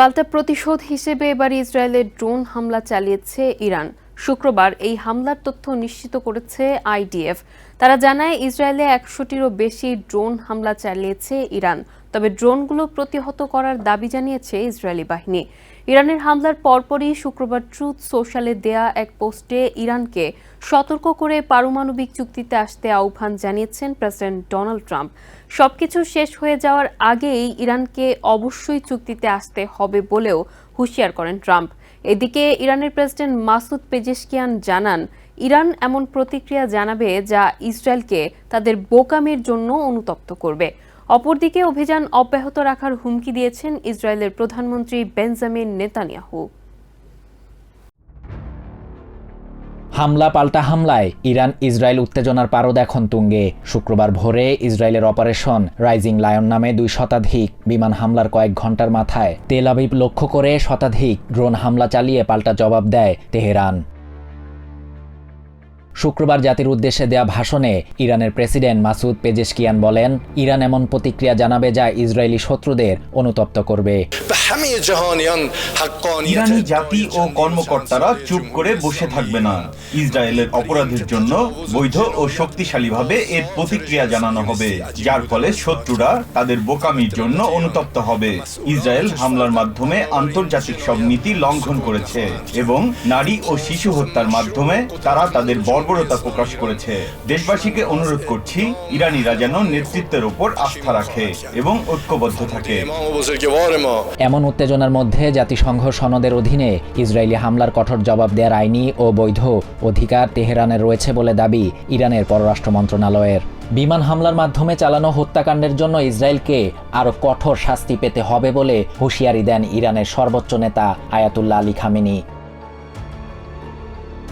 পাল্টা প্রতিশোধ হিসেবে এবার ইসরায়েলের ড্রোন হামলা চালিয়েছে ইরান। শুক্রবার এই হামলার তথ্য নিশ্চিত করেছে আইডিএফ। তারা জানায়, ইসরায়েলে একশোটিরও বেশি ড্রোন হামলা চালিয়েছে ইরান। তবে ড্রোনগুলো প্রতিহত করার দাবি জানিয়েছে ইসরায়েলি বাহিনী। ইরানের হামলার পরপরই শুক্রবার ট্রুথ সোশ্যালে দেয়া এক পোস্টে ইরানকে সতর্ক করে পারমাণবিক চুক্তিতে আসতে আহ্বান জানিয়েছেন প্রেসিডেন্ট ডোনাল্ড ট্রাম্প। সবকিছু শেষ হয়ে যাওয়ার আগেই ইরানকে অবশ্যই চুক্তিতে আসতে হবে বলেও হুঁশিয়ার করেন ট্রাম্প। এদিকে ইরানের প্রেসিডেন্ট মাসুদ পেজেশকিয়ান জানান, ইরান এমন প্রতিক্রিয়া জানাবে যা ইসরায়েলকে তাদের বোকামির জন্য অনুতপ্ত করবে। অপরদিকে অভিযান অব্যাহত রাখার হুমকি দিয়েছেন ইসরায়েলের প্রধানমন্ত্রী বেঞ্জামিন নেতানিয়াহু। হামলা পাল্টা হামলায় ইরান ইসরায়েল উত্তেজনার পারদ এখন তুঙ্গে। শুক্রবার ভোরে ইসরায়েলের অপারেশন রাইজিং লায়ন নামে দুই শতাধিক বিমান হামলার কয়েক ঘণ্টার মাথায় তেল আবিব লক্ষ্য করে শতাধিক ড্রোন হামলা চালিয়ে পাল্টা জবাব দেয় তেহরান। শুক্রবার জাতির উদ্দেশ্যে দেয়া ভাষণে ইরানের প্রেসিডেন্ট মাসুদ পেজেশকিয়ান বলেন, ইরান এমন প্রতিক্রিয়া জানাবে যা ইসরায়েলি শত্রুদের অনুতপ্ত করবে। ইরানি জাতি ও কর্মকর্তারা চুপ করে বসে থাকবে না। ইসরায়েলের অপরাধের জন্য বৈধ ও শক্তিশালীভাবে এর প্রতিক্রিয়া জানানো হবে, যার ফলে শত্রুরা তাদের বোকামির জন্য অনুতপ্ত হবে। ইসরায়েল হামলার মাধ্যমে আন্তর্জাতিক সব নীতি লঙ্ঘন করেছে এবং নারী ও শিশু হত্যার মাধ্যমে তারা তাদের বড় তৎপরতা প্রকাশ করেছে। দেশবাসীকে অনুরোধ করছি, ইরানিরা যেন নেতৃত্বের উপর আস্থা রাখে এবং ঐক্যবদ্ধ থাকে। এমন উত্তেজনার মধ্যে জাতিসংঘ সনদের অধীনে ইসরায়েলি হামলার কঠোর জবাব দেওয়ার আইনি ও বৈধ অধিকার তেহরানের রয়েছে বলে দাবি ইরানের পররাষ্ট্র মন্ত্রণালয়ের। বিমান হামলার মাধ্যমে চালানো হত্যাকাণ্ডের জন্য ইসরায়েলকে আরও কঠোর শাস্তি পেতে হবে বলে হুঁশিয়ারি দেন ইরানের সর্বোচ্চ নেতা আয়াতুল্লাহ আলী খামিনী।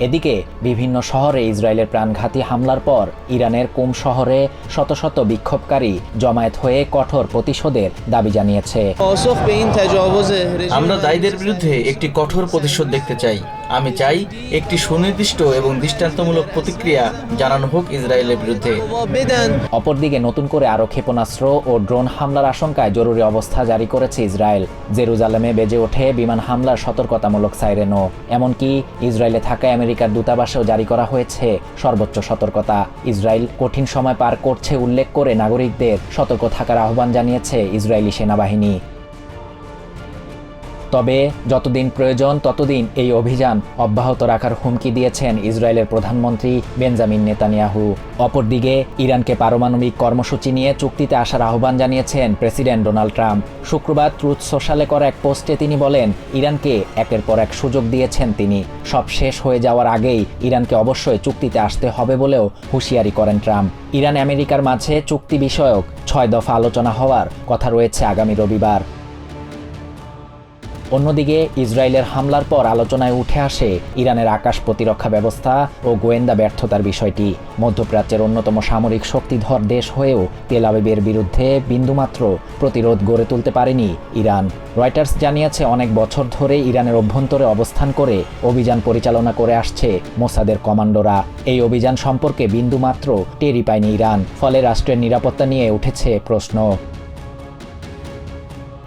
এদিকে বিভিন্ন শহরে ইসরায়েলের প্রাণঘাতী হামলার পর ইরানের কুম শহরে শত শত বিক্ষোভকারী জমায়েত হয়ে কঠোর প্রতিশোধের দাবি জানিয়েছে। আমরা দায়ীদের বিরুদ্ধে একটি কঠোর প্রতিশোধ দেখতে চাই। আমি চাই একটি সুনির্দিষ্ট এবং দৃষ্টান্তমূলক প্রতিক্রিয়া জানানো হোক ইসরায়েলের বিরুদ্ধে। অপরদিকে নতুন করে আরও ক্ষেপণাস্ত্র ও ড্রোন হামলার আশঙ্কায় জরুরি অবস্থা জারি করেছে ইসরায়েল। জেরুজালেমে বেজে ওঠে বিমান হামলার সতর্কতামূলক সাইরেনও। এমনকি ইসরায়েলে থাকা আমেরিকার দূতাবাসেও জারি করা হয়েছে সর্বোচ্চ সতর্কতা। ইসরায়েল কঠিন সময় পার করছে উল্লেখ করে নাগরিকদের সতর্ক থাকার আহ্বান জানিয়েছে ইসরায়েলি সেনাবাহিনী। তবে যতদিন প্রয়োজন, ততদিন এই অভিযান অব্যাহত রাখার হুমকি দিয়েছেন ইসরায়েলের প্রধানমন্ত্রী বেঞ্জামিন নেতানিয়াহু। অপরদিকে, ইরানকে পারমাণবিক কর্মসূচি নিয়ে চুক্তিতে আসার আহ্বান জানিয়েছেন প্রেসিডেন্ট ডোনাল্ড ট্রাম্প। শুক্রবার ট্রুথ সোশ্যালে করা এক পোস্টে তিনি বলেন, ইরানকে একের পর এক সুযোগ দিয়েছেন তিনি। সব শেষ হয়ে যাওয়ার আগেই ইরানকে অবশ্যই চুক্তিতে আসতে হবে বলেও হুঁশিয়ারি করেন ট্রাম্প। ইরান আমেরিকার মাঝে চুক্তি বিষয়ক ছয় দফা আলোচনা হওয়ার কথা রয়েছে আগামী রবিবার। অন্যদিকে ইসরায়েলের হামলার পর আলোচনায় উঠে আসে ইরানের আকাশ প্রতিরক্ষা ব্যবস্থা ও গোয়েন্দা ব্যর্থতার বিষয়টি। মধ্যপ্রাচ্যের অন্যতম সামরিক শক্তিধর দেশ হয়েও তেল আবিবের বিরুদ্ধে বিন্দুমাত্র প্রতিরোধ গড়ে তুলতে পারেনি ইরান। রয়টার্স জানিয়েছে, অনেক বছর ধরে ইরানের অভ্যন্তরে অবস্থান করে অভিযান পরিচালনা করে আসছে মোসাদের কমান্ডোরা। এই অভিযান সম্পর্কে বিন্দুমাত্র টেরি পায়নি ইরান, ফলে রাষ্ট্রের নিরাপত্তা নিয়ে উঠেছে প্রশ্ন।